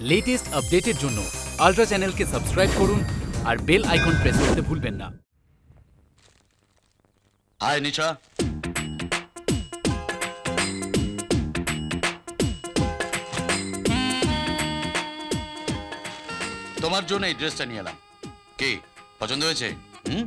Latest আপডেটের জন্য ultra চ্যানেলকে সাবস্ক্রাইব করুন আর বেল আইকন প্রেস করতে ভুলবেন না। হাই নিশা তোমার জন্য এই ড্রেসটা নিয়ে এলাম। কি, পছন্দ হয়েছে? হুম?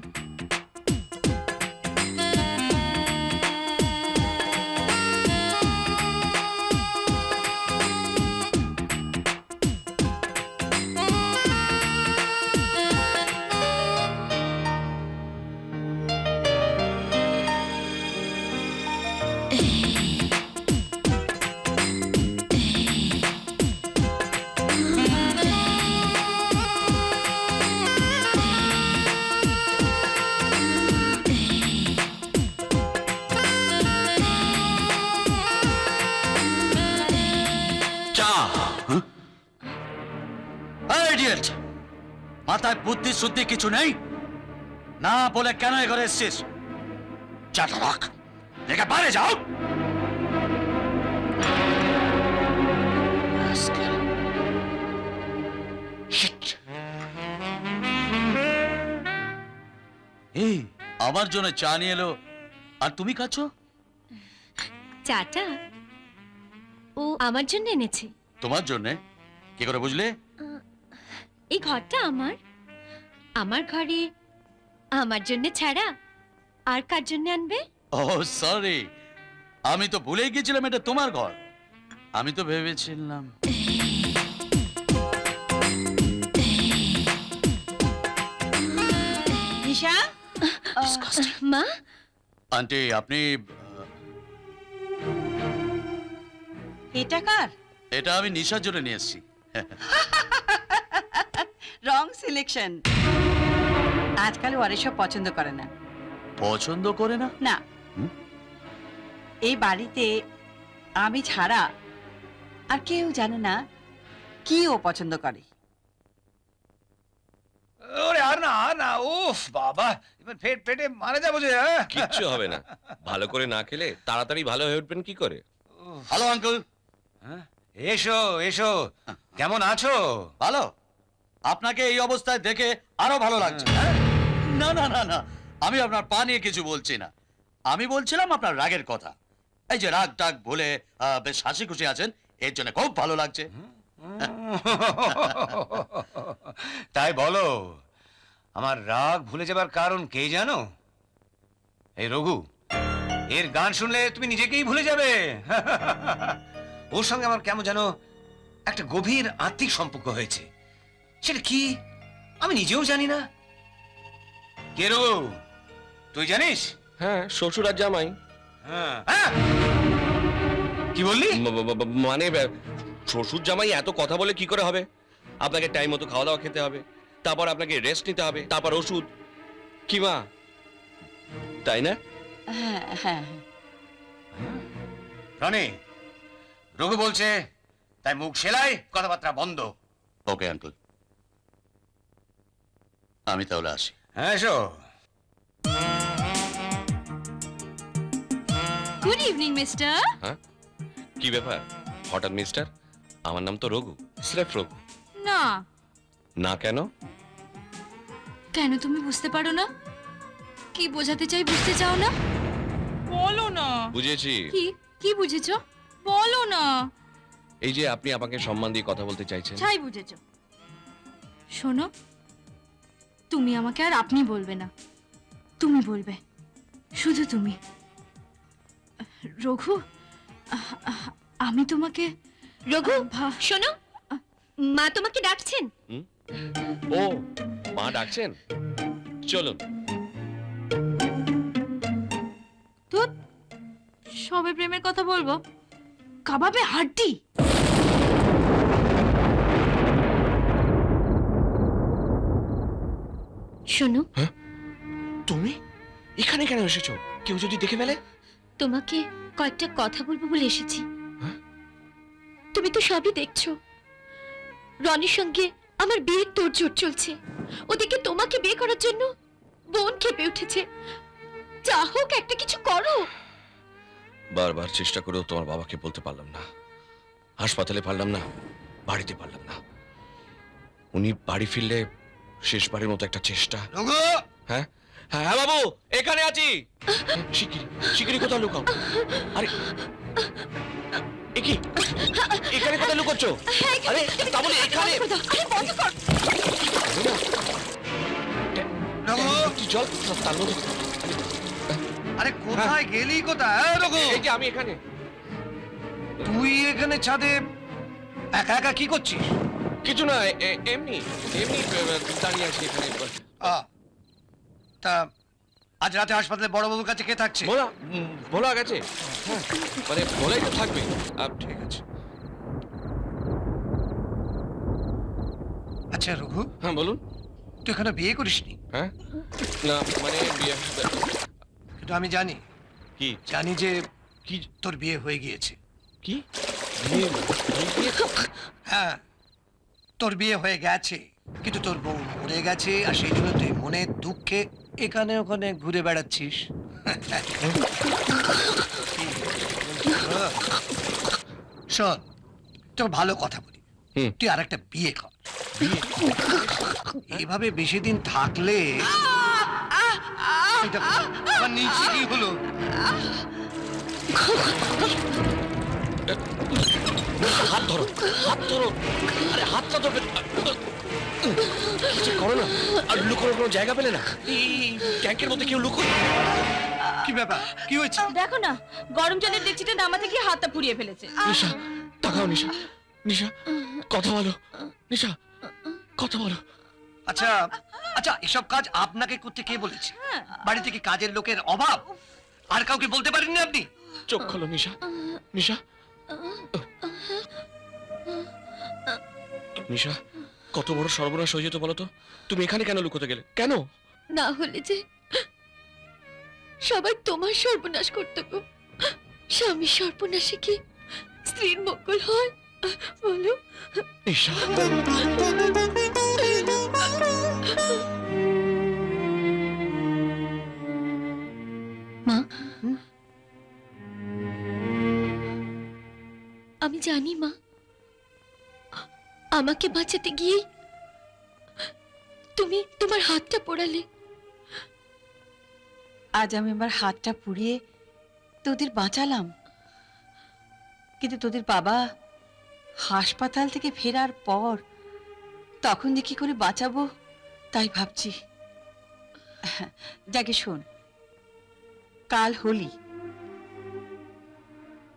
মাথায় বুদ্ধি শুদ্ধি কিছু নেই? না বলে কেন এ ঘরে এসছিস? চাটা রাখ রেখে বাইরে যাও এই আমার জন্য চা নিয়ে এলো। আর তুমি খাচ্ছ? চাটা? ও আমার জন্য এনেছে। তোমার জন্য? কি করে বুঝলে? এই ঘরটা আমার। আমার ঘরে আমার জন্য ছাড়া আর কার জন্য আনবে? ও সরি। আমি তো ভুলেই গেছিলাম এটা তোমার ঘর। আমি তো ভেবেছিলাম। নিশা? মা? আন্টি আপনি এটা কার? এটা আমি নিশার জন্য নিয়ে এসেছি। রং সিলেকশন আজকাল ওর এসব পছন্দ করে না। পছন্দ করে না? না? এই বাড়িতে আমি ছাড়া আর কেউ জানে না কি ও পছন্দ করে। ওরে আর না আর না উফ বাবা এবার পেট পেটে মারা যাব যে হ্যাঁ? কিচ্ছু হবে না। ভালো করে না খেলে তাড়াতাড়ি ভালো হয়ে উঠবেন কি করে? উফ, হ্যালো আঙ্কেল। হ্যাঁ? এসো এসো। কেমন আছো? ভালো। আপনাকে এই অবস্থায় দেখে আরও ভালো লাগছে। হ্যাঁ? না না না না। আমি আপনার পা নিয়ে কিছু বলছি না। আমি বলছিলাম আপনার রাগের কথা। এই যে রাগ টাগ বলে বেশ হাসি খুশি আছেন, এর জন্য খুব ভালো লাগছে। তাই বলো, আমার রাগ ভুলে যাবার কারণ কে জানো? এই রঘু, এর গান শুনলে তুমি নিজেকেই ভুলে যাবে। ওর সঙ্গে আমার কেমন যেন একটা গভীর আত্মিক সম্পর্ক হয়েছে। সেটা কি? আমি নিজেও জানি না। কে রঘু, তুই জানিস? হ্যাঁ শ্বশুর আর জামাই। হ্যাঁ। হ্যাঁ? কি বললি? মানে শ্বশুর জামাই এত কথা বলে কি করে হবে? আপনাকে টাইম মতো খাওয়া দাওয়া খেতে হবে তারপর আপনাকে রেস্ট নিতে হবে তারপর ওষুধ। কি মা? তাই না? হ্যাঁ হ্যাঁ। রনি রঘু বলছে তাই মুখ সেলাই কথাবার্তা বন্ধ। ওকে আঙ্কেল আমি তাহলে আসি। হ্যাঁ এসো। গুড ইভিনিং মিস্টার হ্যাঁ? কি ব্যাপার? হঠাৎ মিস্টার আমার নাম তো রঘু স্রেফ রঘু। না। না কেন? কেন তুমি বুঝতে পারো না? কি বোঝাতে চাই বুঝতে চাও না? বলো না। বুঝেছি। কি? কি বুঝেছ? বলো না। এই যে আপনি আমাকে সম্মান দিয়ে কথা বলতে চাইছেন। ছাই বুঝেছ। শোনো তুমি আমাকে আর আপনি বলবে না। তুমি বলবে শুধু তুমি। রঘু আমি তোমাকে রঘু শোনো মা তোমাকে ডাকছেন। ও মা ডাকছেন? চলুন। তো সবে প্রেমের কথা বলব। কাবাবে হাড্ডি। শোনো। তুমি? এখানে কেন এসেছ? কেউ যদি দেখে ফেলে? তোমাকে কয়েকটা কথা বলব বলে এসেছি। তুমি তো সবই দেখছ। রনির সঙ্গে আমার বিয়ের তোড়জোড় চলছে। ওদিকে তোমাকে বিয়ে করার জন্য বোন খেপে উঠেছে। যা হোক একটা কিছু করো। বারবার চেষ্টা করেও তোমার বাবাকে বলতে পারলাম না। হাসপাতালে পারলাম না বাড়িতে পারলাম না। উনি বাড়ি ফিরলে শেষবারের মতো একটা চেষ্টা। হ্যাঁ? হ্যাঁ হ্যাঁ, বাবু এখানে আছি। শিগগিরি শিগগিরি কোথাও লুকাও। আরে এ কি? এখানে কোথায় লুকোচ্ছ? আরে তা বলে এখানে আরে বন্ধ কর। জল? তার মধ্যে আরে কোথায় গেলি? কোথায়? হ্যাঁ, এই যে আমি এখানে। তুই এখানে ছাদে একা একা কি করছিস? কিছু না এমনি এমনি দাঁড়িয়ে আছি এখানে আ, তা আজ রাতে হাসপাতালে বড়বাবুর কাছে কে থাকছে? ভোলা উম, ভোলা গেছে। হ্যাঁ। মানে ভোলাই তো থাকবে। আহ, ঠিক আছে। আচ্ছা রঘু। হ্যাঁ বলুন। তুই এখানে বিয়ে করিসনি? হ্যাঁ? না মানে বিয়ে কিন্তু আমি জানি। কি? জানি যে কি তোর বিয়ে হয়ে গিয়েছে। কি? বিয়ে বিয়ে হ্যাঁ তোর বিয়ে হয়ে গেছে। কিন্তু তোর বউ মরে গেছে আর সেই জন্য তুই মনে দুঃখে এখানে ওখানে ঘুরে বেড়াচ্ছিস। শোন তোর ভালো কথা বলি। তুই আর একটা বিয়ে কর। এইভাবে বেশি দিন থাকলে নিচে কি হলো? হাত ধরো হাত ধরো। আরে হাতটা ধরবে। কিছু করো না। আর লুকোনোর কোনো জায়গা পেলে না। এই ট্যাঙ্কের মধ্যে কেউ লুকো কি ব্যাপার? কি হয়েছে? দেখো না গরম জলের ডেকচিতে নামাতে গিয়ে হাতটা পুড়িয়ে ফেলেছে। নিশা তাকাও নিশা। নিশা কথা বলো। নিশা কথা বলো। আচ্ছা আচ্ছা এসব কাজ আপনাকে করতে কে বলেছে? বাড়ি থেকে কাজের লোকের অভাব? আর কাউকে বলতে পারেননি আপনি? চোখ খোলো নিশা। নিশা। নিশা কত বড় সর্বনাশ হয়ে যেত বলো তো? তুমি এখানে কেন লুকোতে গেলে? কেন? না হলে যে সবাই তোমার সর্বনাশ করতে গো। স্বামী সর্বনাশে কি স্ত্রীর মঙ্গল হয়? বলো। মা? আমি জানি মা। আমাকে বাঁচাতে গিয়েই তুমি তোমার হাতটা পোড়ালে। আজ আমি আমার হাতটা পুড়িয়ে তোদের বাঁচালাম। কিন্তু তোদের বাবা হাসপাতাল থেকে ফেরার পর তখন যে কি করে বাঁচাবো তাই ভাবছি। যাকে শোন, কাল হোলি।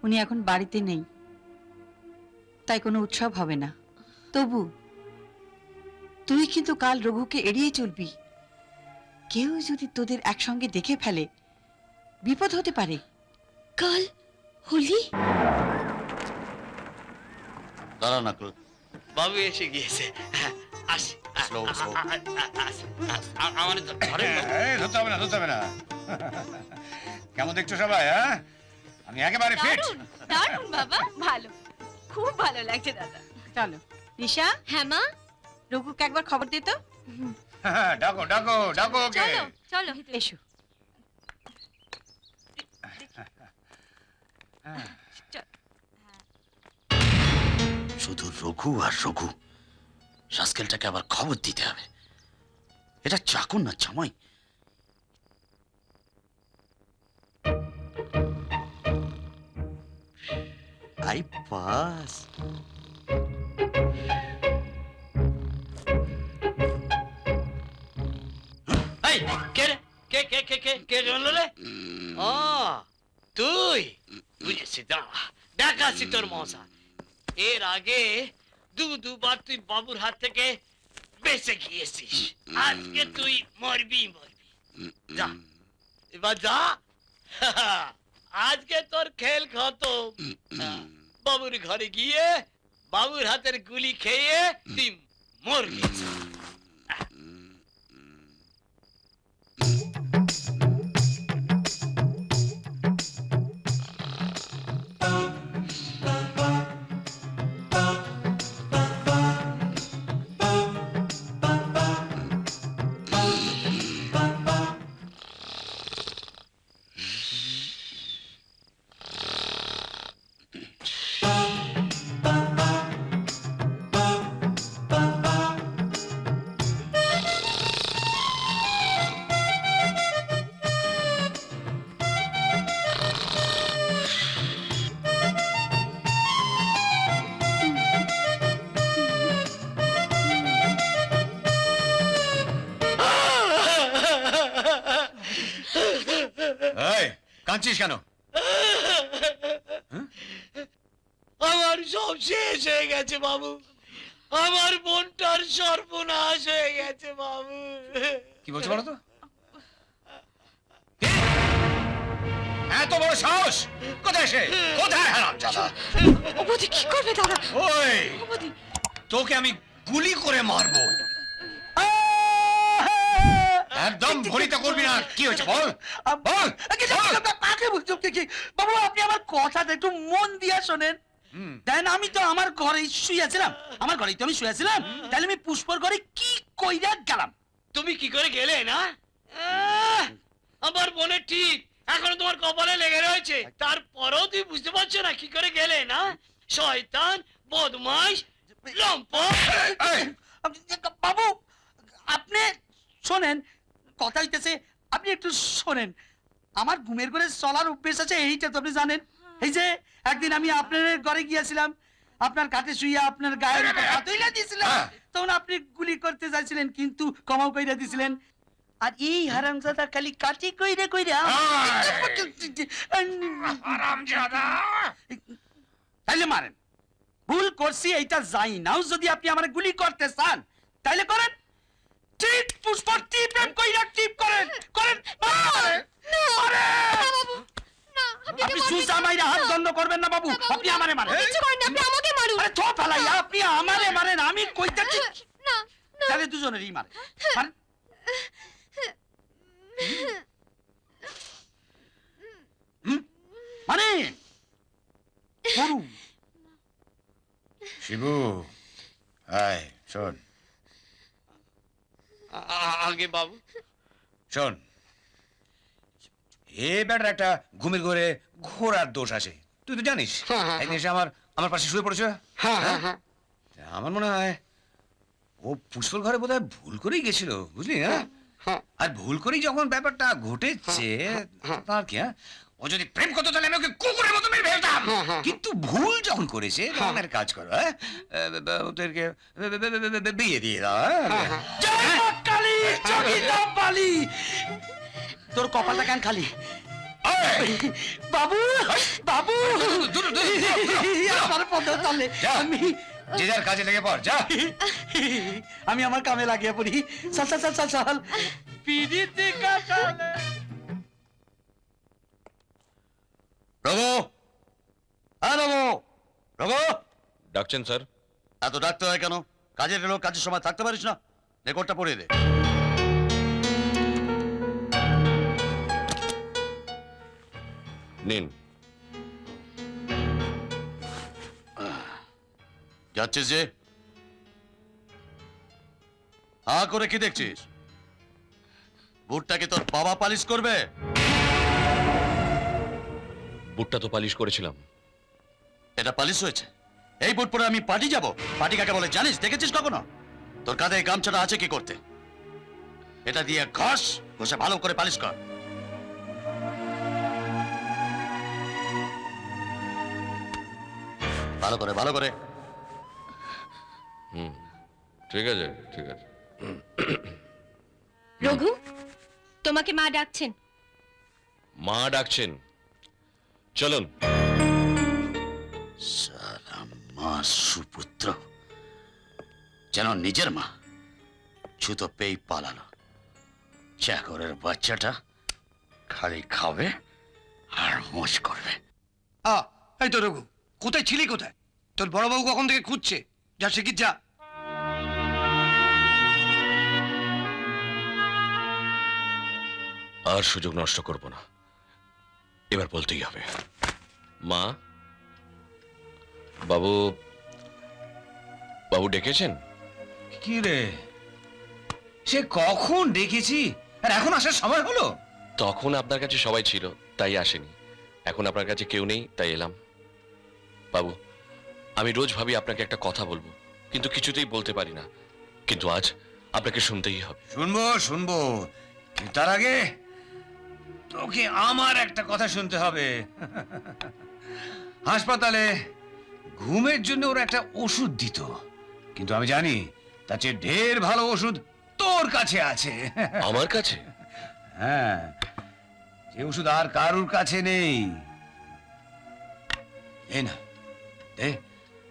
উনি এখন বাড়িতে নেই, তাই কোনো উৎসব হবে না। তবু তুই কিন্তু কাল রঘুকে এড়িয়ে চলবি। কেউ যদি তোদের একসঙ্গে দেখে ফেলে বিপদ হতে পারে। কাল? হোলি? বাবু এসে গিয়েছে। আসি Slow, slow. আমার ধরেন এই, ধরতে হবে না ধরতে হবে না। কেমন দেখছ সবাই হ্যাঁ? আমি একেবারে ফিট দারুণ বাবা ভালো। খুব ভালো লাগছে দাদা। চলো। নিশা হ্যাঁ মা? রঘুকে একবার খবর দে তো। ডাকো ডাকো ডাকো ওকে। চলো চলো। এসো। শুধু রঘু আর রঘু। সাসকেলটাকে আবার খবর দিতে হবে। এটা চাকর না জামাই। I pass. কে কে কে কে জানলো রে ও, তুই। বুঝেছি দাঁড়া তোর মশা এর আগে দু, দুবার তুই বাবুর হাত থেকে বেঁচে গিয়েছিস। আজকে তুই মরবি মরবি। যা, এবার যা। আজকে তোর খেল খতম। বাবুর ঘরে গিয়ে বাবুর হাতের গুলি খেয়ে তুই মরবি। কাঁদছিস কেন? আমার সব শেষ হয়ে গেছে বাবু। আমার বোনটার সর্বনাশ হয়ে গেছে বাবু। কি বলছো বলো তো? এত বড় সাহস? কোথায় সে? কোথায় হারাম জাদা? কি করবে দাদা? ওই তোকে আমি গুলি করে মারবো। কি হয়েছে বল? বল। কাকে বলছো কি কি বাবু আপনি আমার কথাটা একটু মন দিয়া শোনেন। দেন আমি তো আমার ঘরে শুয়েছিলাম। আমার ঘরেই তো আমি শুয়েছিলাম। তাহলে আমি পুষ্পর ঘরে কি কইরা গেলাম? তুমি কি করে গেলে না? আমার বোনের ঠিক। এখনও তোমার কপালে লেগে রয়েছে। তারপরেও তুমি বুঝতে পারছ না কি করে গেলে না? শয়তান বদমাইশ লম্পট। বাবু আপনি শোনেন কথা হইতেছে আপনি একটু শোনেন। আমার ঘুমের ঘরে চলার অভ্যেস আছে এইটা তো আপনি জানেন। এই যে একদিন আমি আপনার ঘরে গিয়েছিলাম আপনার কাছে শুয়ে আপনার গায়ের উপর হাত হইলা দিয়েছিলাম হ্যাঁ। তখন আপনি গুলি করতে চাইছিলেন কিন্তু কমাও কইরা দিছিলেন। আর এই হারামজাদা খালি কাটি কইরে কইরা হারামজাদা। তাইলে মারেন। ভুল করছি এইটা যাই নাও। যদি আপনি আমার গুলি করতে চান তাইলে করেন। টিপ পুষ্প টিপ এম কইরা টিপ করেন করেন মারেন। আপনি সুসা মাইরা হাত দণ্ড করবেন না বাবু আপনি আমারে মারেন। কিছু করেন না, আপনি আমাকে মারুন। আরে থো ফেলাই আপনি আমারে মারেন আমি কইতাছি। না না তাহলে দুজনেরই মারেন। মারেন। মানে? শিবু আয় শোন। আগে বাবু। শোন এ বেটার একটা ঘুমের ঘরে ঘোরার দোষ আছে তুই তো জানিস হ্যাঁ, হ্যাঁ, একদিন এসে আমার আমার পাশে শুয়ে পড়েছে। হ্যাঁ হ্যাঁ হ্যাঁ? আমার মনে হয় ও পুষ্পর ঘরে বোধহয় ভুল করেই গেছিল বুঝলি হ্যাঁ? হ্যাঁ। আর ভুল করেই যখন ব্যাপারটা ঘটেছে তার কি হ্যাঁ? ও যদি প্রেম করতো তাহলে আমি ওকে কুকুরের মতো মেরে ফেলতাম। কিন্তু ভুল যখন করেছে তখন কাজ করো হ্যাঁ? ওদেরকে বিয়ে দিয়ে দাও হ্যাঁ? বালি তোর কপালটা কেন খালি? বাবু বাবু। আমার পদ আমি যে যার কাজে লেগে পড় যা। আমি আমার কামে লাগিয়ে পড়ি। চল চল চল চল চল। পিড়িতে কাটালে রঘু হ্যাঁ রঘু রঘু ডাকছেন স্যার। এত ডাকতে হয় কেন? কাজের লোক কাজের সময় থাকতে পারিস না। রেকর্ডটা পড়িয়ে দে। নিন। যাচ্ছিস যে? হা করে কি দেখছিস? বুটটাকে তোর বাবা পালিশ করবে? বুটটা তো পালিশ করেছিলাম। এটা পালিশ হয়েছে। এই বুট পরে আমি পার্টি যাব। পার্টি কাকে বলে জানিস? দেখেছিস কখনো? তোর কাঁধে এই গামছাটা আছে কি করতে? এটা দিয়ে ঘষ ঘষে ভালো করে পালিশ কর। ভালো করে ভালো করে। ঠিক আছে ঠিক আছে। রঘু তোমাকে মা ডাকছেন। মা ডাকছেন। চলুন। সালা মা সুপুত্র। যেন নিজের মা ছুতো পেয়ে পালালো। চাকরের বাচ্চাটা খালি খাবে আর মোজ করবে। আ এই তো রঘু। কোথায় ছিলি কোথায়? তোর বড়বাবু কখন থেকে খুঁজছে? যা শিখির যা। আর সুযোগ নষ্ট করব না। এবার বলতেই হবে। মা? বাবু? বাবু ডেকেছেন? কি রে? সে কখন ডেকেছি? আর এখন আসার সময় হলো? তখন আপনার কাছে সবাই ছিল তাই আসেনি। এখন আপনার কাছে কেউ নেই তাই এলাম। বাবু আমি রোজ ভাবি আপনাকে একটা কথা বলব কিন্তু কিছুতেই বলতে পারি না। কিন্তু আজ আপনাকে শুনতেই হবে। শুনব শুনব। কিন্তু তার আগে তোকে আমার একটা কথা শুনতে হবে। হাসপাতালে ঘুমের জন্য ওরা একটা ওষুধ দিত। কিন্তু আমি জানি তার চেয়ে ঢের ভালো ওষুধ তোর কাছে আছে। আমার কাছে? হ্যাঁ যে ওষুধ আর কারুর কাছে নেই। এই না। দে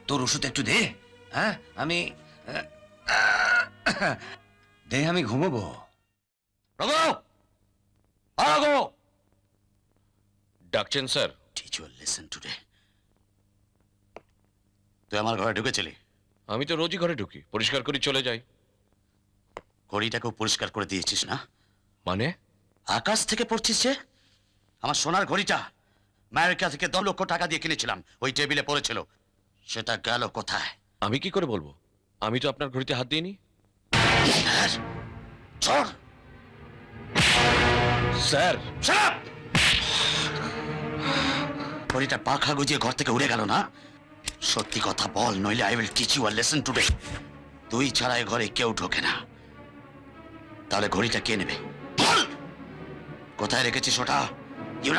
তোর ওষুধ একটু দে হ্যাঁ? আমি দে আমি ঘুমোবো। রঘু ডাকছেন স্যার। টিচার লিসেন টুডে তুই আমার ঘরে ঢুকেছিলি? আমি তো রোজই ঘরে ঢুকি পরিষ্কার করে চলে যাই। ঘড়িটাকেও পরিষ্কার করে দিয়েছিস না? মানে? আকাশ থেকে পড়ছিস যে? আমার সোনার ঘড়িটা। আমেরিকা থেকে দশ লক্ষ টাকা দিয়ে কিনেছিলাম। ওই টেবিলে পড়েছিল। সেটা গেল কোথায়? আমি কি করে বলব? আমি তো আপনার ঘড়িতে হাত দিইনি? চোর! স্যার! ঘড়িটা পাখা গুজিয়ে ঘর থেকে উড়ে গেল না? সত্যি কথা বল নইলে I will teach you a lesson today তুই ছাড়া এ ঘরে কেউ ঢোকে না। তাহলে ঘড়িটা কে নেবে? কোথায় রেখেছিস ওটা? বল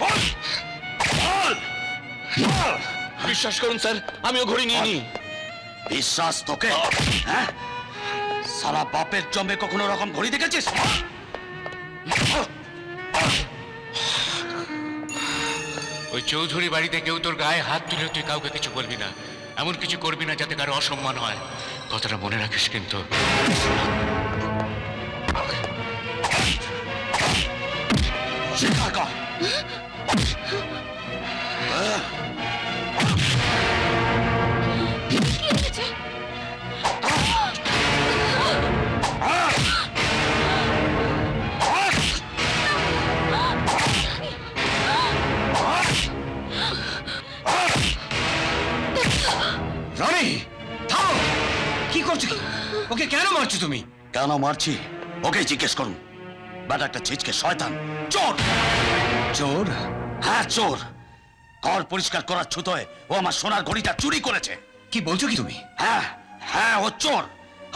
বল বল বল বিশ্বাস করুন স্যার আমিও ঘড়ি নিইনি। বিশ্বাস তোকে। হ্যাঁ? সারা বাপের জমে কখনো রকম ঘড়ি দেখেছিস? ওই চৌধুরী বাড়িতে কেউ তোর গায়ে হাত তুলে তুই কাউকে কিছু বলবি না। এমন কিছু করবি না যাতে কারও অসম্মান হয়। কথাটা মনে রাখিস কিন্তু। মারছি। ওকে জিজ্ঞেস করুন। বেটা একটা ছিচকে শয়তান। চোর! চোর? হ্যাঁ চোর। ঘর পরিষ্কার করার ছুতোয় ও আমার সোনার ঘড়িটা চুরি করেছে। কি বলছো কি তুমি? হ্যাঁ হ্যাঁ ও চোর।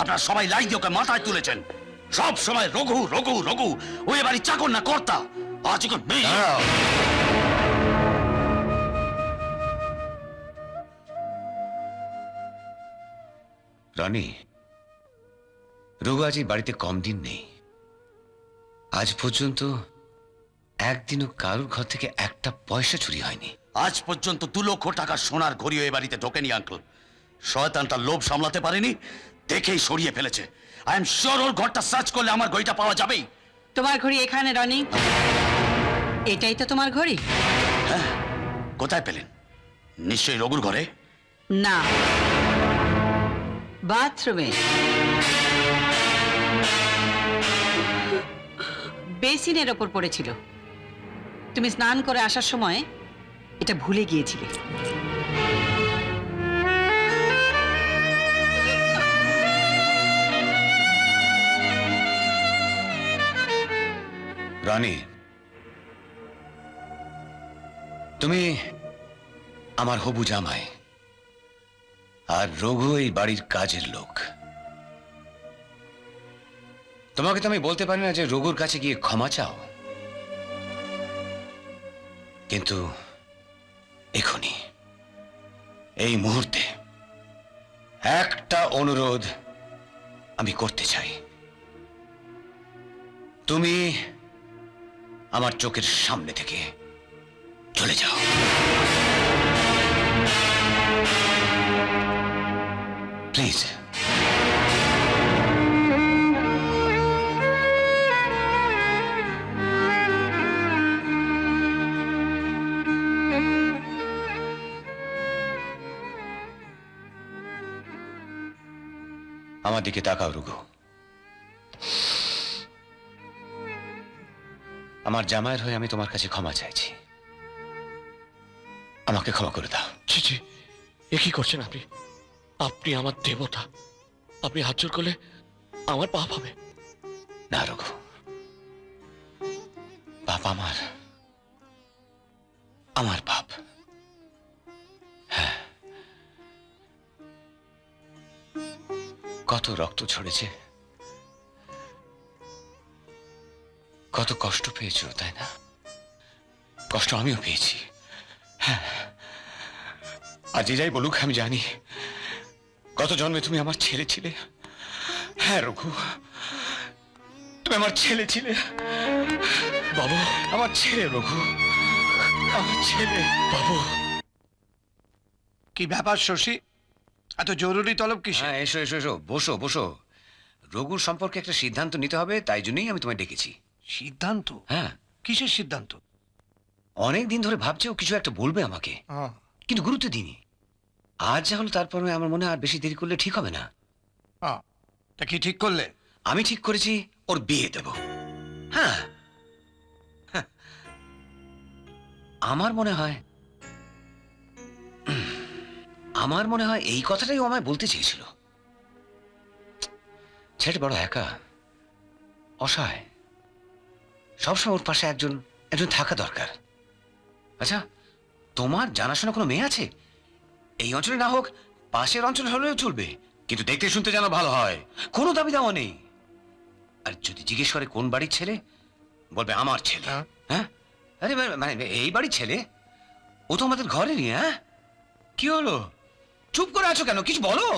আপনারা সবাই লাইন দিয়ে ওকে মাথায় তুলেছেন। সব সময় রঘু রঘু রঘু। ও এবারই চাকর না কর্তা? আজ ওকে মেয়ে। দাঁড়াও। রনি রঘু আজ এই বাড়িতে কম দিন নেই। আজ পর্যন্ত একদিনও কারুর ঘর থেকে একটা পয়সা চুরি হয়নি। আজ পর্যন্ত দু লক্ষ টাকা সোনার ঘড়িও এ বাড়িতে ঢোকেনি আঙ্কল শয়তানটা লোভ সামলাতে পারেনি দেখেই সরিয়ে ফেলেছে। আই এম শিওর ওর ঘরটা সার্চ করলে আমার ঘড়িটা পাওয়া যাবেই। তোমার ঘড়ি এখানে রনি। এটাই তো তোমার ঘড়ি। হ্যাঁ কোথায় পেলেন? নিশ্চয়ই রঘুর ঘরে? না। বাথরুমে। বেসিনের ওপর পড়েছিল। তুমি স্নান করে আসার সময় এটা ভুলে গিয়েছিলে। রনি, তুমি আমার হবু জামাই, আর রঘু এই বাড়ির কাজের লোক। তোমাকে তো আমি বলতে পারি না যে রঘুর কাছে গিয়ে ক্ষমা চাও। কিন্তু এখনই এই মুহূর্তে একটা অনুরোধ আমি করতে চাই। তুমি আমার চোখের সামনে থেকে চলে যাও। প্লিজ। আমার দিকে তাকাও রুগু আমার জামাইয়ের হয়ে আমি তোমার কাছে ক্ষমা চাইছি। আমাকে ক্ষমা করে দাও। ছি ছি এ কি করছেন আপনি? আপনি আমার দেবতা। আপনি হাত জোর করলে আমার পাপ হবে। না রঘু। বাপ আমার। আমার বাপ কত রক্ত ঝরেছে। কত কষ্ট পেয়েছ, তাই না? কষ্ট আমিও পেয়েছি। হ্যাঁ। আর যাই বলুক, আমি জানি। কত জন্মে তুমি আমার ছেলে ছিলে। হ্যাঁ রঘু। তুমি আমার ছেলে ছিলে। বাবু, আমার ছেলে, রঘু। আমার ছেলে, বাবু। কি ব্যাপার শশী? এত জরুরি তলব কিসে হ্যাঁ এসো এসো এসো। বসো বসো। রঘুর সম্পর্কে একটা সিদ্ধান্ত নিতে হবে তাই জন্যই আমি তোমায় ডেকেছি। সিদ্ধান্ত? হ্যাঁ। কিসের সিদ্ধান্ত? অনেক দিন ধরে ভাবছে ও কিছু একটা বলবে আমাকে। কিন্তু গুরুত্ব দিইনি। আজ যা হলো তারপরে আমার মনে আর বেশি দেরি করলে ঠিক হবে না। তা কি ঠিক করলে? আমি ঠিক করেছি ওর বিয়ে দেব। হ্যাঁ। হ্যাঁ। আমার মনে হয় আমার মনে হয় এই কথাটাই ও আমায় বলতে চেয়েছিল। ছেলেটা বড় একা অসহায়। সবসময় ওর পাশে একজন একজন থাকা দরকার। আচ্ছা তোমার জানাশোনা কোনো মেয়ে আছে? এই অঞ্চলে না হোক পাশের অঞ্চল হলেও চলবে কিন্তু দেখতে শুনতে যেন ভালো হয়। কোনো দাবি দাওয়া নেই। আর যদি জিজ্ঞেস করে কোন বাড়ির ছেলে বলবে আমার ছেলে। হ্যাঁ। হ্যাঁ? আরে মানে- মানে এই বাড়ির ছেলে? ও তো আমাদের ঘরেরই হ্যাঁ? কি হলো? চুপ করে আছো কেন? কিছু বলো।